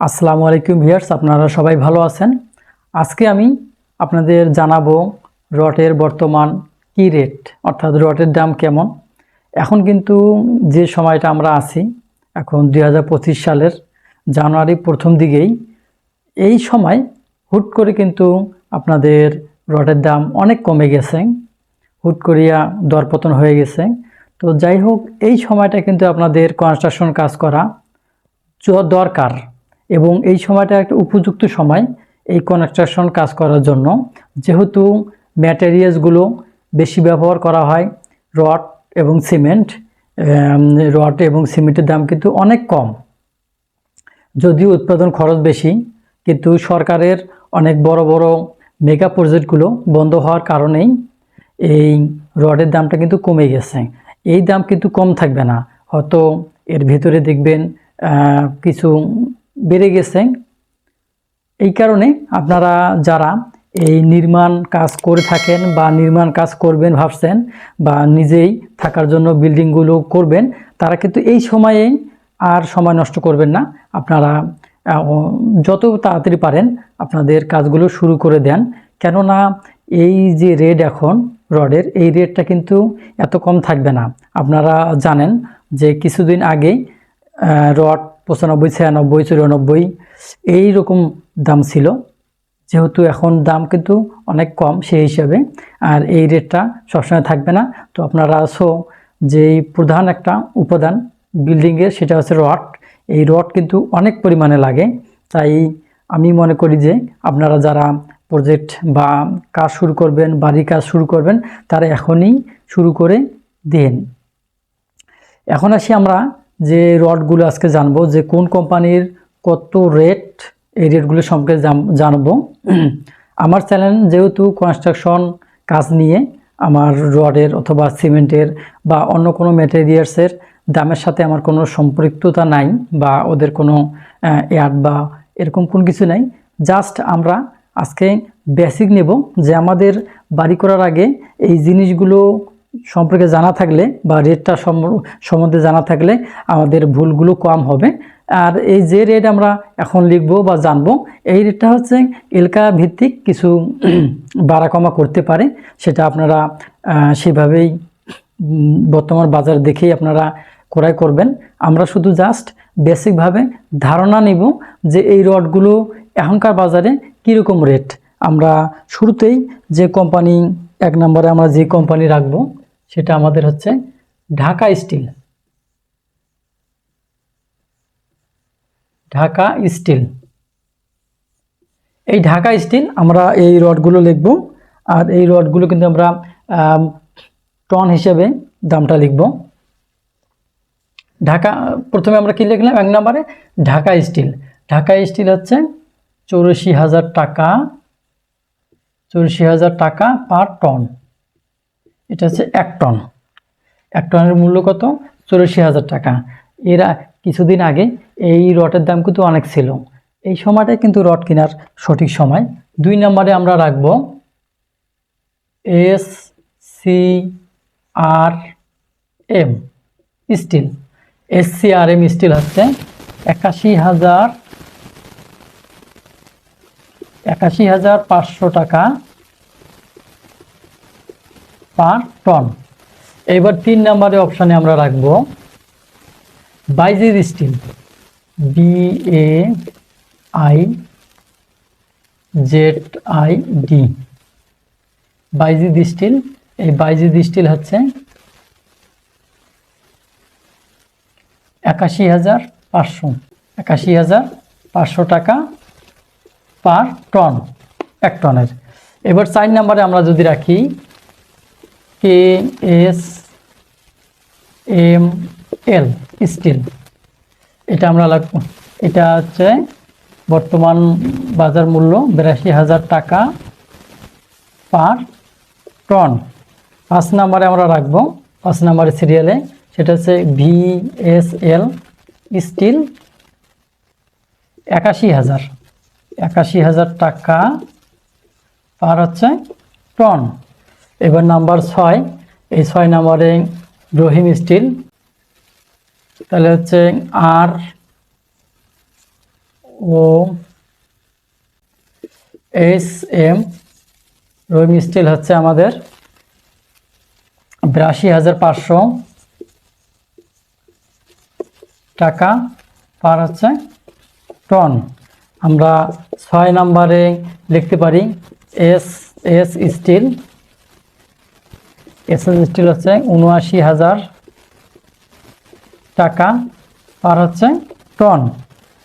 আসসালামু আলাইকুম ভিয়ার্স আপনারা সবাই ভালো আছেন? আজকে আমি আপনাদের জানাব রটের বর্তমান কি রেট অর্থাৎ রটের দাম কেমন। এখন কিন্তু যে সময়টা আমরা আছি, এখন দু হাজার পঁচিশ সালের জানুয়ারি প্রথম দিকেই, এই সময় হুট করে কিন্তু আপনাদের রটের দাম অনেক কমে গেছে, হুট করিয়া দরপতন হয়ে গেছে। তো যাই হোক, এই সময়টা কিন্তু আপনাদের কনস্ট্রাকশন কাজ করা দরকার। এবং এই সময়টা একটা উপযুক্ত সময় এই কনস্ট্রাকশন কাজ করার জন্য। যেহেতু ম্যাটেরিয়ালসগুলো বেশি ব্যবহার করা হয় রড এবং সিমেন্ট রড এবং সিমেন্টের দাম কিন্তু অনেক কম। যদিও উৎপাদন খরচ বেশি, কিন্তু সরকারের অনেক বড় বড় মেগা প্রজেক্টগুলো বন্ধ হওয়ার কারণেই এই রডের দামটা কিন্তু কমে গেছে। এই দাম কিন্তু কম থাকবে না। হয়তো এর ভিতরে দেখবেন কিছু বেড়ে গেছে। এই কারণে আপনারা যারা এই নির্মাণ কাজ করে থাকেন বা নির্মাণ কাজ করবেন ভাবছেন বা নিজেই থাকার জন্য বিল্ডিংগুলো করবেন, তারা কিন্তু এই সময়েই আর সময় নষ্ট করবেন না। আপনারা যত তাড়াতাড়ি পারেন আপনাদের কাজগুলো শুরু করে দেন। কেননা এই যে রেট এখন, রডের, এই রেটটা কিন্তু এত কম থাকবে না। আপনারা জানেন যে কিছুদিন আগেই রড পঁচানব্বই, ছিয়ানব্বই, চুরানব্বই, এই রকম দাম ছিল। যেহেতু এখন দাম কিন্তু অনেক কম সেই হিসাবে, আর এই রেটটা সবসময় থাকবে না। তো আপনারা সো যেই প্রধান একটা উপাদান বিল্ডিংয়ের সেটা হচ্ছে রড। এই রড কিন্তু অনেক পরিমাণে লাগে। তাই আমি মনে করি যে আপনারা যারা প্রজেক্ট বা কাজ শুরু করবেন বাড়ির কাজ শুরু করবেন, তারা এখনই শুরু করে দিন। এখন আসি আমরা যে রডগুলো আজকে জানব, যে কোন কোম্পানির কত রেট এই রেটগুলো সম্পর্কে জান- জানব। আমার চ্যানেল যেহেতু কনস্ট্রাকশন কাজ নিয়ে, আমার রডের অথবা সিমেন্টের বা অন্য কোনো ম্যাটেরিয়ালসের দামের সাথে আমার কোনো সম্পৃক্ততা নাই বা ওদের কোনো অ্যাড বা এরকম কোনো কিছু নাই। জাস্ট আমরা আজকে বেসিক নেব যে আমাদের বাড়ি করার আগে এই জিনিসগুলো সম্পর্কে জানা থাকলে বা রেটটা সম্ব- সম্বন্ধে জানা থাকলে আমাদের ভুলগুলো কম হবে। আর এই যে রেট আমরা এখন লিখব বা জানব, এই রেটটা হচ্ছে এলকা ভিত্তিক কিছু বাড়া কমা করতে পারে। সেটা আপনারা সেভাবেই বর্তমান বাজার দেখেই আপনারা ক্রয় করবেন। আমরা শুধু জাস্ট বেসিকভাবে ধারণা নিব যে এই রডগুলো এখনকার বাজারে কীরকম রেট আমরা শুরুতেই যে কোম্পানি এক নম্বরে আমরা যে কোম্পানি রাখব সেটা আমাদের হচ্ছে ঢাকা স্টিল। ঢাকা স্টিল। এই ঢাকা স্টিল আমরা এই রডগুলো লিখব আর এই রডগুলো কিন্তু আমরা আম, টন হিসেবে দামটা লিখব। ঢাকা প্রথমে আমরা কি লিখলাম? এক নম্বরে ঢাকা স্টিল। ঢাকা স্টিল হচ্ছে চৌরাশি হাজার টাকা চৌরাশি হাজার টাকা পার টন। এটা হচ্ছে এক টন। এক টনের মূল্য কত? চৌরাশি হাজার টাকা। এরা কিছুদিন আগে এই রটের দাম কিন্তু অনেক ছিল। এই সময়টাই কিন্তু রড কেনার সঠিক সময়। দুই নম্বরে আমরা রাখব S C R M steel. S C R M steel হচ্ছে একাশি হাজার একাশি হাজার পাঁচশো টাকা পার টন। এবার তিন নম্বরে অপশানে আমরা রাখব বাইজির steel B A I Z I D Baizid steel, এই বাইজিদ স্টিল হচ্ছে একাশি হাজার পাঁচশো। একাশি হাজার পাঁচশো টাকা পার টন, এক টনের। এবার চার নাম্বারে আমরা যদি রাখি K S M L steel এটা আমরা লাগবো এটা হচ্ছে বর্তমান বাজার মূল্য বিরাশি হাজার টাকা পার টন। পাঁচ নম্বরে আমরা রাখব, পাঁচ নম্বরে সিরিয়ালে সেটা হচ্ছে ভিএসএল স্টিল একাশি হাজার। একাশি হাজার টাকা পার হচ্ছে টন। এবার নাম্বার ছয়। এই ছয় নম্বরে রহিম স্টিল। তাহলে হচ্ছে R O S M. Rahim steel হচ্ছে আমাদের বিরাশি হাজার পাঁচশো টাকা পার হচ্ছে টন। আমরা ছয় নম্বরে লিখতে পারি S S steel. S S steel হচ্ছে উনআশি হাজার টাকা পার হচ্ছে টন।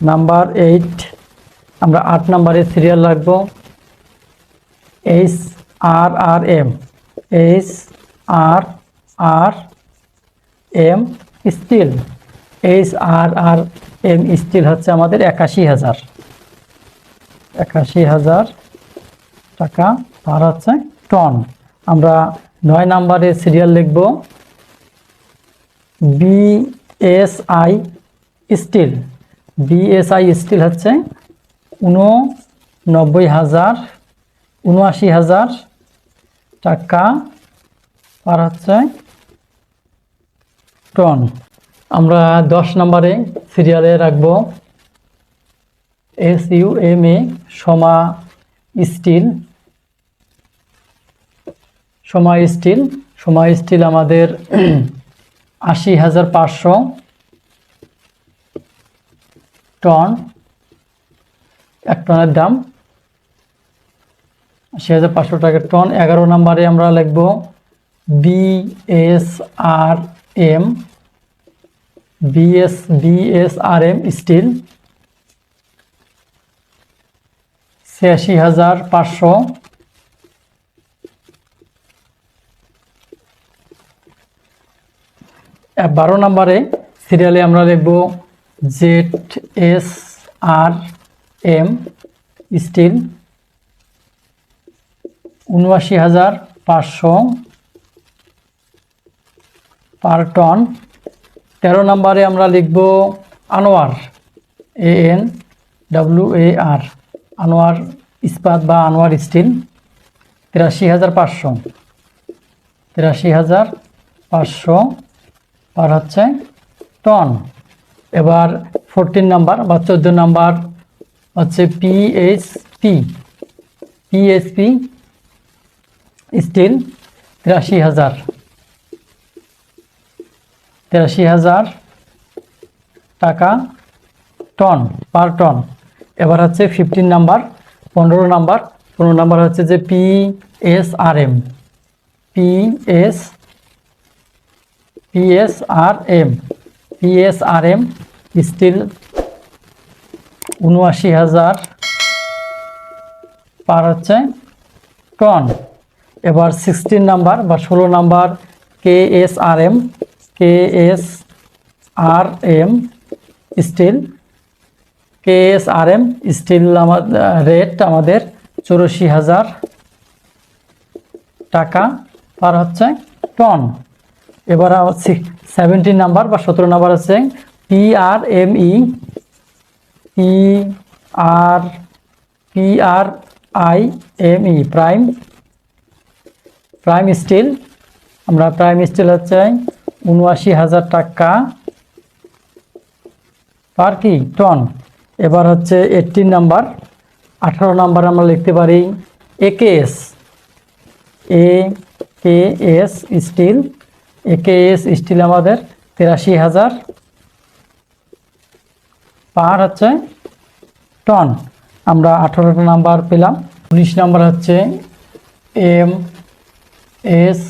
নাম্বার এইট, আমরা আট নম্বরে সিরিয়াল রাখব। H R R M H R R M steel H R R M steel হচ্ছে আমাদের একাশি হাজার। একাশি হাজার টাকা পার হচ্ছে টন। আমরা নয় নম্বরে সিরিয়াল লিখব বিএসআই স্টিল। বিএসআই স্টিল হচ্ছে উননব্বই হাজার উনআশি হাজার টাকা পার হচ্ছে টন। আমরা দশ নম্বরে সিরিয়ালে রাখব। এস ইউ এম এ, সমা স্টিল। সমা স্টিল সমা স্টিল আমাদের আশি হাজার পাঁচশো টন, এক টনের দাম। আশি হাজার পাঁচশো টাকা টন। এগারো নম্বরে আমরা লিখব BS R M BS BS R M steel ছিয়াশি হাজার পাঁচশো বারো নম্বরে সিরিয়ালে আমরা লিখব Z S R M steel উনআশি হাজার পাঁচশো পার টন তেরো নম্বরে আমরা লিখব Anwar A N W A R Anwar ইস্পাত বা আনোয়ার স্টিল তিরাশি হাজার পাঁচশো। তিরাশি হাজার পাঁচশো পার হচ্ছে টন এবার ফোরটিন নাম্বার বা চোদ্দ নাম্বার হচ্ছে পিএইচপি পিএইচপি স্টিল তিরাশি হাজার। তিরাশি হাজার টাকা টন পার টন এবার হচ্ছে ফিফটিন নাম্বার পনেরো নাম্বার পনেরো নাম্বার হচ্ছে যে P S R M P S P S R M P S R M steel উনআশি হাজার পার হচ্ছে টন। এবার সিক্সটিন নাম্বার বা ষোলো number K S R M K S R M steel K S R M steel আমাদের rate আমাদের চৌরাশি হাজার টাকা পার হচ্ছে টন। এবার সেভেন্টিন নাম্বার বা সতেরো নাম্বার হচ্ছে P R M E P R P R I M E prime prime steel আমরা প্রাইম স্টিল হচ্ছে উনআশি হাজার টাকা পার কি টন এবার হচ্ছে এইটিন নাম্বার আঠারো নাম্বার আমরা লিখতে পারি AKS A K S steel AKS steel আমাদের তিরাশি হাজার। পার হচ্ছে টন। আমরা আঠারোটা নাম্বার পেলাম। উনিশ নাম্বার হচ্ছে এম এস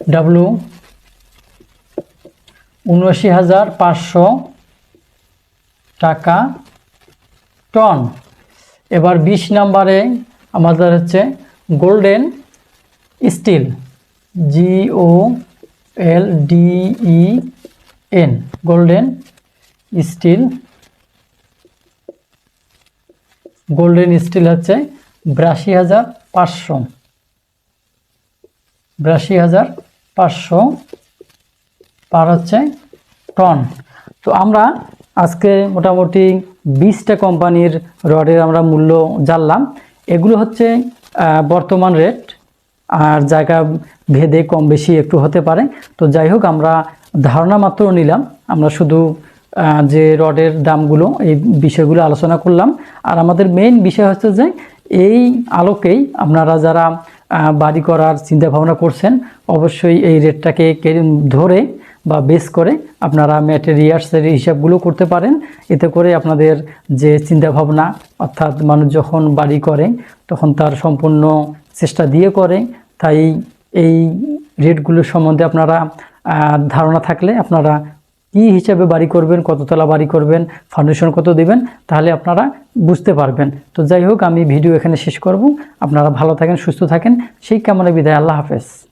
ডাব্লু উনআশি হাজার পাঁচশো টাকা টন। এবার বিশ নাম্বারে আমাদের হচ্ছে golden steel G O L D E N golden steel golden steel হচ্ছে বিরাশি হাজার পাঁচশো। বিরাশি হাজার পাঁচশো পার হচ্ছে টন। তো আমরা আজকে মোটামুটি বিশটা কোম্পানির রডের আমরা মূল্য জানলাম। এগুলো হচ্ছে বর্তমান রেট আর জায়গা ভেদে কম বেশি একটু হতে পারে। তো যাই হোক, আমরা ধারণা মাত্র নিলাম। আমরা শুধু যে রডের দামগুলো, এই বিষয়গুলো আলোচনা করলাম। আর আমাদের মেইন বিষয় হচ্ছে যে, এই আলোকেই আপনারা যারা বাড়ি করার চিন্তা ভাবনা করছেন, অবশ্যই এই রেটটাকে ধরে বা বেস করে আপনারা ম্যাটেরিয়ালসের হিসাবগুলো করতে পারেন। এতে করে আপনাদের যে চিন্তা ভাবনা অর্থাৎ মানুষ যখন বাড়ি করে, তখন তার সম্পূর্ণ চেষ্টা দিয়ে করে। তাই এই রেটগুলো সম্বন্ধে আপনারা ধারণা থাকলে আপনারা কি হিসাবে বাড়ি করবেন, কততলা বাড়ি করবেন ফাউন্ডেশন কত দিবেন, তাহলে আপনারা বুঝতে পারবেন। তো যাই হোক, আমি ভিডিও এখানে শেষ করব। আপনারা ভালো থাকেন, সুস্থ থাকেন। সেই কেমন বিদায়। আল্লাহ হাফেজ।